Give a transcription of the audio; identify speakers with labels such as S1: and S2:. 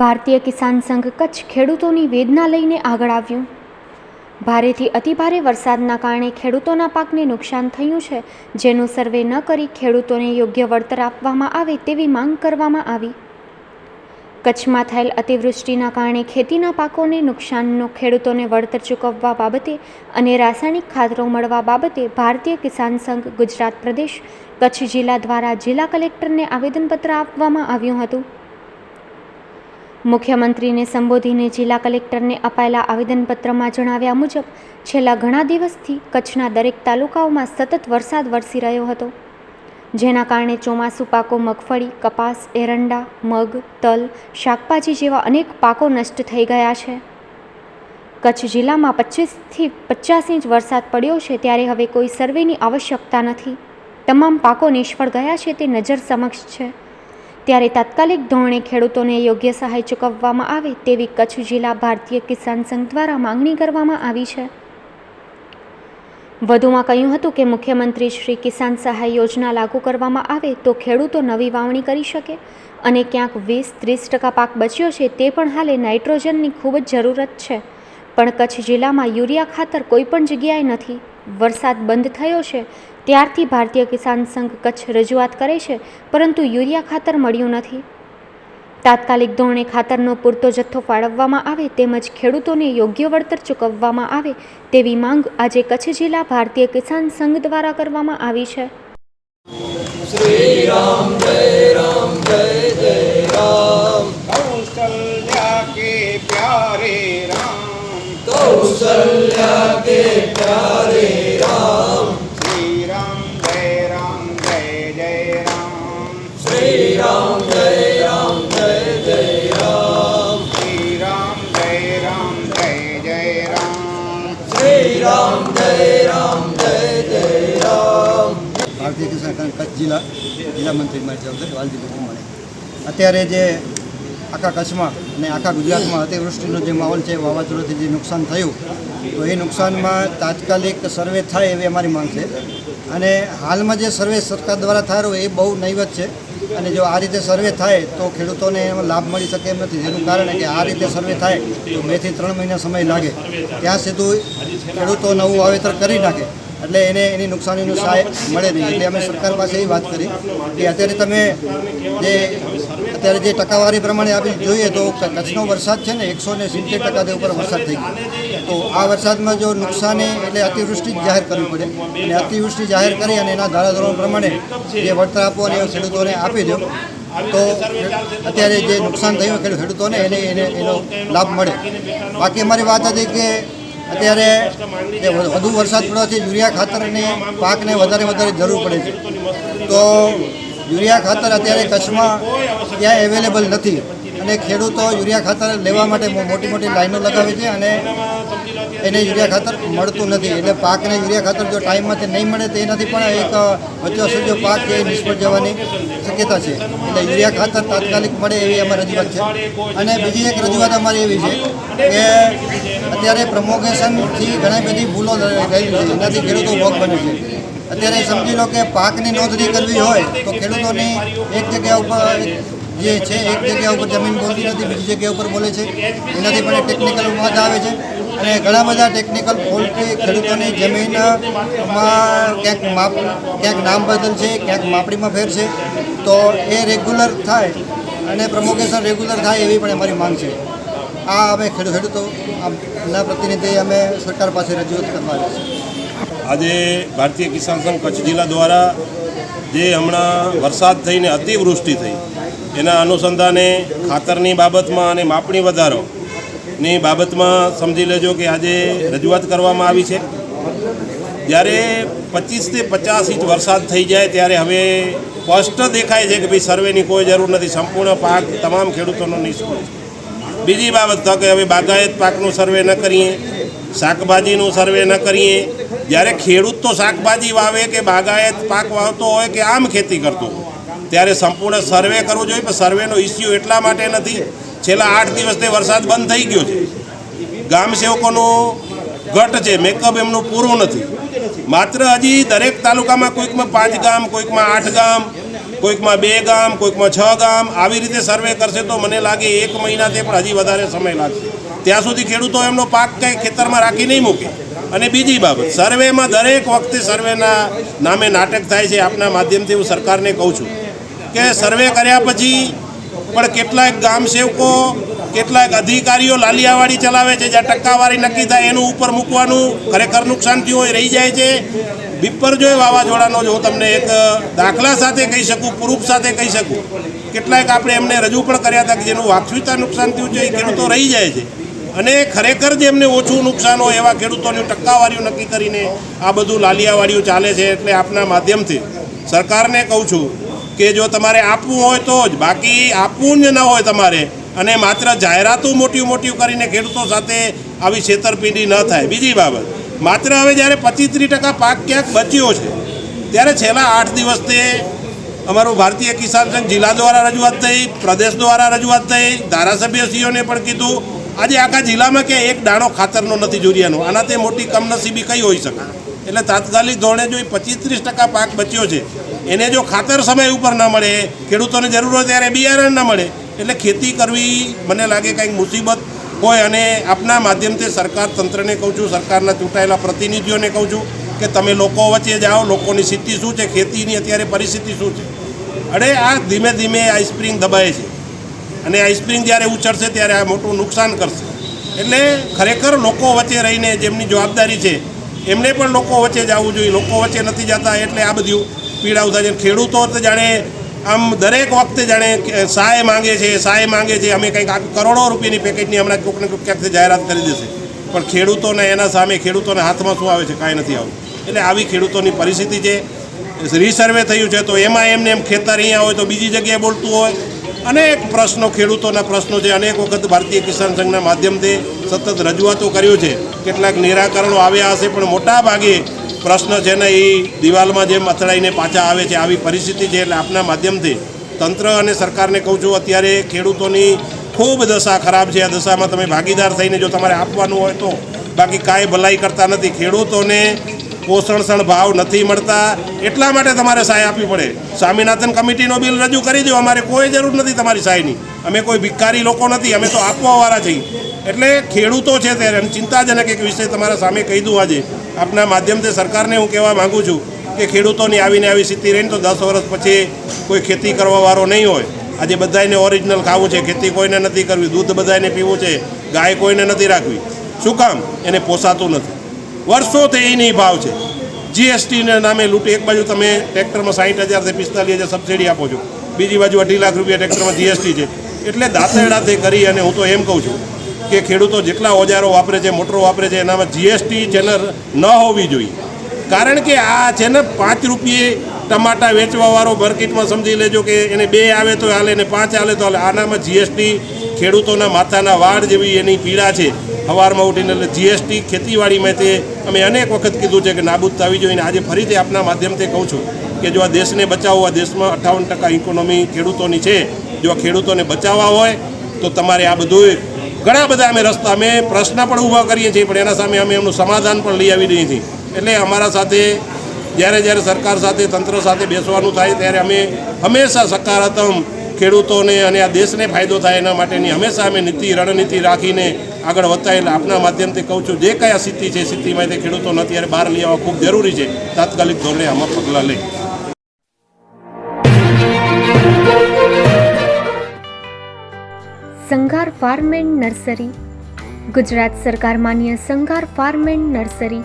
S1: ભારતીય કિસાન સંઘ કચ્છ ખેડૂતોની વેદના લઈને આગળ આવ્યું. ભારેથી અતિભારે વરસાદના કારણે ખેડૂતોના પાકને નુકસાન થયું છે. જેનું સર્વે ન કરી ખેડૂતોને યોગ્ય વળતર આપવામાં આવે તેવી માંગ કરવામાં આવી. કચ્છમાં થયેલ અતિવૃષ્ટિના કારણે ખેતીના પાકોને નુકસાનનો ખેડૂતોને વળતર ચૂકવવા બાબતે અને રાસાયણિક ખાતરો મળવા બાબતે ભારતીય કિસાન સંઘ ગુજરાત પ્રદેશ કચ્છ જિલ્લા દ્વારા જિલ્લા કલેક્ટરને આવેદનપત્ર આપવામાં આવ્યું હતું. મુખ્યમંત્રીને સંબોધીને જિલ્લા કલેક્ટરને અપાયેલા આવેદનપત્રમાં જણાવ્યા મુજબ, છેલ્લા ઘણા દિવસથી કચ્છના દરેક તાલુકાઓમાં સતત વરસાદ વરસી રહ્યો હતો, જેના કારણે ચોમાસુ પાકો મગફળી, કપાસ, એરંડા, મગ, તલ, શાકભાજી જેવા અનેક પાકો નષ્ટ થઈ ગયા છે. કચ્છ જિલ્લામાં પચીસથી પચાસ ઇંચ વરસાદ પડ્યો છે ત્યારે હવે કોઈ સર્વેની આવશ્યકતા નથી. તમામ પાકો નિષ્ફળ ગયા છે તે નજર સમક્ષ છે. ત્યારે તાત્કાલિક ધોરણે ખેડૂતોને યોગ્ય સહાય ચૂકવવામાં આવે તેવી કચ્છ જિલ્લા ભારતીય કિસાન સંઘ દ્વારા માંગણી કરવામાં આવી છે. વધુમાં કહ્યું હતું કે મુખ્યમંત્રી શ્રી કિસાન સહાય યોજના લાગુ કરવામાં આવે તો ખેડૂતો નવી વાવણી કરી શકે અને ક્યાંક વીસ ત્રીસ ટકા પાક બચ્યો છે તે પણ હાલે નાઇટ્રોજનની ખૂબ જ જરૂરત છે. પણ કચ્છ જિલ્લામાં યુરિયા ખાતર કોઈપણ જગ્યાએ નથી. વરસાદ બંધ થયો છે ત્યારથી ભારતીય કિસાન સંઘ કચ્છ રજૂઆત કરે છે પરંતુ યુરિયા ખાતર મળ્યું નથી. તાત્કાલિક ધોરણે ખાતરનો પૂરતો જથ્થો ફાળવવામાં આવે તેમજ ખેડૂતોને યોગ્ય વળતર ચૂકવવામાં આવે તેવી માંગ આજે કચ્છ જિલ્લા ભારતીય કિસાન સંઘ દ્વારા કરવામાં આવી છે.
S2: કૌશલ્યા કે પ્યારે
S3: રામ. કૌશલ્યા કે પ્યારે જિલ્લા જિલ્લા મંત્રી મારી જવાબદારી વાલજીભાઈ મળે. અત્યારે જે આખા કચ્છમાં અને આખા ગુજરાતમાં અતિવૃષ્ટિનો જે માહોલ છે, વાવાઝોડાથી જે નુકસાન થયું, તો એ નુકસાનમાં તાત્કાલિક સર્વે થાય એવી અમારી માંગ છે. અને હાલમાં જે સર્વે સરકાર દ્વારા થયો એ બહુ નૈવત છે. અને જો આ રીતે સર્વે થાય, તો ખેડૂતોને એમાં લાભ મળી શકે એમ નથી. જેનું કારણ કે આ રીતે સર્વે થાય, તો બેથી ત્રણ મહિના સમય લાગે. ત્યાં સીધું ખેડૂતો નવું વાવેતર કરી નાખે. એટલે એને એની નુકસાનીનું સહાય મળે નહીં. એટલે અમે સરકાર પાસે એ વાત કરી કે અત્યારે તમે જે અત્યારે જે ટકાવારી પ્રમાણે આપણે જોઈએ તો કચ્છનો વરસાદ છે ને એકસો ને સિત્તેર ટકા ઉપર વરસાદ થઈ ગયો. તો આ વરસાદમાં જો નુકસાની એટલે અતિવૃષ્ટિ જ જાહેર કરવી પડે. અને અતિવૃષ્ટિ જાહેર કરી અને એના ધારાધોરણ પ્રમાણે જે વળતર આપવાની અને ખેડૂતોને આપી દો, તો અત્યારે જે નુકસાન થયું ખેડૂતોને એને એને એનો લાભ મળે. બાકી અમારી વાત હતી કે અત્યારે વધુ વરસાદ પડવાથી યુરિયા ખાતરની પાકને વધારે વધારે જરૂર પડે છે. તો યુરિયા ખાતર અત્યારે કચ્છમાં ત્યાં અવેલેબલ નથી. અને ખેડૂતો યુરિયા ખાતર લેવા માટે મોટી મોટી લાઈનો લગાવે છે અને એને યુરિયા ખાતર મળતું નથી. એટલે પાકને યુરિયા ખાતર જો ટાઈમમાંથી નહીં મળે તો એનાથી પણ એક વચ્ચે પાક છે એ નિષ્ફળ જવાની શક્યતા છે. એટલે યુરિયા ખાતર તાત્કાલિક મળે એવી અમારી રજૂઆત છે. અને બીજી એક રજૂઆત અમારી એવી છે કે અત્યારે પ્રમોગેશનથી ઘણી બધી ભૂલો રહેલી છે. એનાથી ખેડૂતો ભોગ બને છે. અત્યારે સમજી લો કે પાકની નોંધણી કરવી હોય તો ખેડૂતોની એક જગ્યા ઉપર જે છે, એક જગ્યા ઉપર જમીન બોલતી નથી, બીજી જગ્યા ઉપર બોલે છે. એનાથી પણ ટેકનિકલ વાદ આવે છે. અને ઘણા બધા ટેકનિકલ ફોલ્ટથી ખેડૂતોની જમીનમાં ક્યાંક માપ, ક્યાંક નામ બદલ છે, ક્યાંક માપણીમાં ફેર છે. તો એ રેગ્યુલર થાય અને પ્રમોકેશન રેગ્યુલર થાય એવી પણ અમારી માંગ છે. આ અમે ખેડૂ, ખેડૂતો ના પ્રતિનિધિ અમે સરકાર પાસે રજૂઆત કરવા આવ્યા છે
S4: આજે ભારતીય કિસાન સંઘ કચ્છ જિલ્લા દ્વારા જે હમણાં વરસાદ થઈને અતિવૃષ્ટિ થઈ એના અનુસંધાને ખાતરની બાબતમાં અને માપણી વધારોની બાબતમાં સમજી લેજો કે આજે રજૂઆત કરવામાં આવી છે. જ્યારે પચીસથી પચાસ ઇંચ વરસાદ થઈ જાય ત્યારે હવે સ્પષ્ટ દેખાય છે કે ભાઈ સર્વેની કોઈ જરૂર નથી. સંપૂર્ણ પાક તમામ ખેડૂતોનો નિષ્ફળ બીજી બાબત તો કે હવે બાગાયત પાકનું સર્વે ન કરીએ, શાકભાજીનું સર્વે ન કરીએ. જ્યારે ખેડૂત તો શાકભાજી વાવે કે બાગાયત પાક વાવતો હોય કે આમ ખેતી કરતો હોય. ત્યારે સંપૂર્ણ સર્વે કરવું જોઈએ, પણ સર્વેનો ઇસ્યુ એટલા માટે નથી. છેલ્લા આઠ દિવસથી વરસાદ બંધ થઈ ગયો છે. ગામ સેવકોનું ઘટ છે મેકઅપ એમનું પૂરું નથી. માત્ર હજી દરેક તાલુકામાં કોઈકમાં પાંચ ગામ, કોઈકમાં આઠ ગામ, કોઈકમાં બે ગામ, કોઈકમાં છ ગામ આવી રીતે સર્વે કરશે તો મને લાગે એક મહિનાથી પણ હજી વધારે સમય લાગશે. ત્યાં સુધી ખેડૂતો એમનો પાક કંઈ ખેતરમાં રાખી નહીં મૂકે. અને બીજી બાબત, સર્વેમાં દરેક વખતે સર્વેના નામે નાટક થાય છે, આપના માધ્યમથી હું સરકારને કહું છું. કે સર્વે કર્યા પછી પણ કેટલાક ગામ સેવકો, કેટલાક અધિકારીઓ લાલિયાવાડી ચલાવે છે, જ્યાં ટકાવારી નક્કી થાય, એનું ઉપર મૂકવાનું ખરેખર નુકસાન થયું હોય, રહી જાય છે. બિપરજોય વાવાઝોડાનો જો હું તમને એક દાખલા સાથે કહી શકું, પ્રૂફ સાથે કહી શકું. કેટલાક આપણે એમને રજૂ પણ કર્યા હતા કે જેનું વાક્ષવિતા નુકસાન થયું છે, એ ખેડૂતો રહી જાય છે. અને ખરેખર જે એમને ઓછું નુકસાન હોય, એવા ખેડૂતોની ટકાવારીઓ નક્કી કરીને આ બધું લાલિયાવાડીઓ ચાલે છે, એટલે આપના માધ્યમથી સરકારને કહું છું કે જો તમારે આપવું હોય તો જ, બાકી આપવું જ ન હોય તમારે. અને માત્ર જાહેરાતો મોટી મોટી કરીને ખેડૂતો સાથે આવી છેતરપિંડી ન થાય. બીજી બાબત, માત્ર હવે જ્યારે પચીસ ટકા પાક ક્યાંક બચ્યો છે, ત્યારે છેલ્લા આઠ દિવસથી અમારું ભારતીય કિસાન સંઘ જિલ્લા દ્વારા રજૂઆત થઈ, પ્રદેશ દ્વારા રજૂઆત થઈ, ધારાસભ્યશ્રીઓને પણ કીધું, આજે આખા જિલ્લામાં કે એક દાણો ખાતરનો નથી જોરિયાનો આનાથી મોટી કમનસીબી કઈ હોઈ શકે? એટલે તાત્કાલિક ધોરણે જો પચીસ ત્રીસ ટકા પાક બચ્યો છે એને જો ખાતર સમય ઉપર ન મળે, ખેડૂતોને જરૂર હોય ત્યારે બિયારણ ન મળે, એટલે ખેતી કરવી મને લાગે કંઈક મુસીબત હોય અને આપના માધ્યમથી સરકાર તંત્રને કહું છું, સરકારના ચૂંટાયેલા પ્રતિનિધિઓને કહું છું કે તમે લોકો વચ્ચે જાઓ, લોકોની સ્થિતિ શું છે, ખેતીની અત્યારે પરિસ્થિતિ શું છે. અરે આ ધીમે ધીમે આ દબાય છે અને આ જ્યારે ઉછળશે ત્યારે આ મોટું નુકસાન કરશે. એટલે ખરેખર લોકો વચ્ચે રહીને જેમની જવાબદારી છે, એમને પણ લોકો વચ્ચે જવું જોઈએ, લોકો વચ્ચે નથી જતા એટલે આ બધું પીડાઓ થાય છે ખેડૂતો તો જાણે આમ દરેક વખતે જાણે સહાય માંગે છે, સહાય માંગે છે, અમે કંઈક કરોડો રૂપિયાની પેકેજની હમણાં કોઈક ક્યાંકથી જાહેરાત કરી દેશે. પણ ખેડૂતોને એના સામે ખેડૂતોના હાથમાં શું આવે છે, કાંઈ નથી આવતું. એટલે આવી ખેડૂતોની પરિસ્થિતિ છે. રીસર્વે થયું છે, તો એમાં એમને એમ ખેતર અહીંયા હોય તો બીજી જગ્યાએ બોલતું હોય. અનેક પ્રશ્નો, ખેડૂતોના પ્રશ્નો છે. અનેક વખત ભારતીય કિસાન સંઘના માધ્યમથી સતત રજૂઆતો કર્યું છે. કેટલાક નિરાકરણો આવ્યા હશે, પણ મોટા ભાગે પ્રશ્ન છે ને એ દિવાલમાં જેમ અથડાઈને પાછા આવે છે, આવી પરિસ્થિતિ છે. એટલે આપના માધ્યમથી તંત્ર અને સરકારને કહું છું, અત્યારે ખેડૂતોની ખૂબ દશા ખરાબ છે. આ દશામાં તમે ભાગીદાર થઈને જો તમારે આપવાનું હોય તો બાકી કાંઈ ભલાઈ કરતા નથી. ખેડૂતોને પોષણક્ષણ ભાવ નથી મળતા, એટલા માટે તમારે સહાય આપવી પડે. સ્વામિનાથન કમિટીનો બિલ રજૂ કરી દો, અમારે કોઈ જરૂર નથી તમારી સહાયની અમે કોઈ ભિખારી લોકો નથી, અમે તો આપવાવાળા છીએ. એટલે ખેડૂતો છે અને ચિંતાજનક એક વિષય તમારા સામે કહી દઉં આજે. આપના માધ્યમથી સરકારને હું કહેવા માગું છું કે ખેડૂતોની આવીને આવી સ્થિતિ રહીને તો દસ વર્ષ પછી કોઈ ખેતી કરવાવાળો નહીં હોય. આજે બધાને ઓરિજિનલ ખાવું છે, ખેતી કોઈને નથી કરવી, દૂધ બધાને પીવું છે, ગાય કોઈને નથી રાખવી. શું કામ? એને પોસાતું નથી. વર્ષોથી એની ભાવ છે. જીએસટીના નામે લૂંટ એક બાજુ તમે ટ્રેક્ટરમાં સાઠ હજારથી પિસ્તાલીસ હજાર સબસિડી આપો છો. બીજી બાજુ અઢી લાખ રૂપિયા ટ્રેક્ટરમાં જીએસટી છે. એટલે દાંતેડાથી કરી અને હું તો એમ કહું છું કે ખેડૂતો જેટલા ઓજારો વાપરે છે, મોટરો વાપરે છે, એનામાં જીએસટી ચેનલ ને હોવી જોઈએ. કારણ કે આ છે પાંચ રૂપિયે ટમાટા વેચવાવાળો માર્કેટમાં સમજી લેજો કે એને બે આવે તો હાલે ને પાંચ હાલે તો હાલે. આનામાં જીએસટી ખેડૂતોના માથાના વાળ જેવી એની પીડા છે. સવારમાં ઉઠીને એટલે જીએસટી ખેતીવાડીમાં તે અમે અનેક વખત કીધું છે કે નાબૂદ થવી જોઈએ આજે ફરીથી આપના માધ્યમથી કહું છું કે જો આ દેશને બચાવવો, આ દેશમાં અઠ્ઠાવન ટકા ઇકોનોમી ખેડૂતોની છે. જો આ ખેડૂતોને બચાવવા હોય તો તમારે આ બધું ઘણા બધા અમે રસ્તા, અમે પ્રશ્ન પણ ઊભા કરીએ છીએ, પણ એના સામે અમે એમનું સમાધાન પણ લઈ આવી રહીએ છીએ. એટલે અમારા સાથે જ્યારે જ્યારે સરકાર સાથે, તંત્ર સાથે બેસવાનું થાય ત્યારે અમે હંમેશા સકારાત્મક ખેડૂતોને અને આ દેશને ફાયદો થાય એના માટેની હંમેશા અમે નીતિ, રણનીતિ રાખીને આગળ વધતા એટલે આપના માધ્યમથી કહું છું, જે કયા સ્થિતિ છે સ્થિતિમાં તે ખેડૂતોને અત્યારે બહાર લઈ આવવા ખૂબ જરૂરી છે. તાત્કાલિક ધોરણે આમાં પગલાં લઈ.
S1: Sanghar farm and nursery. Gujarat સરકાર માન્ય સંઘાર ફાર્મ એન્ડ નર્સરી.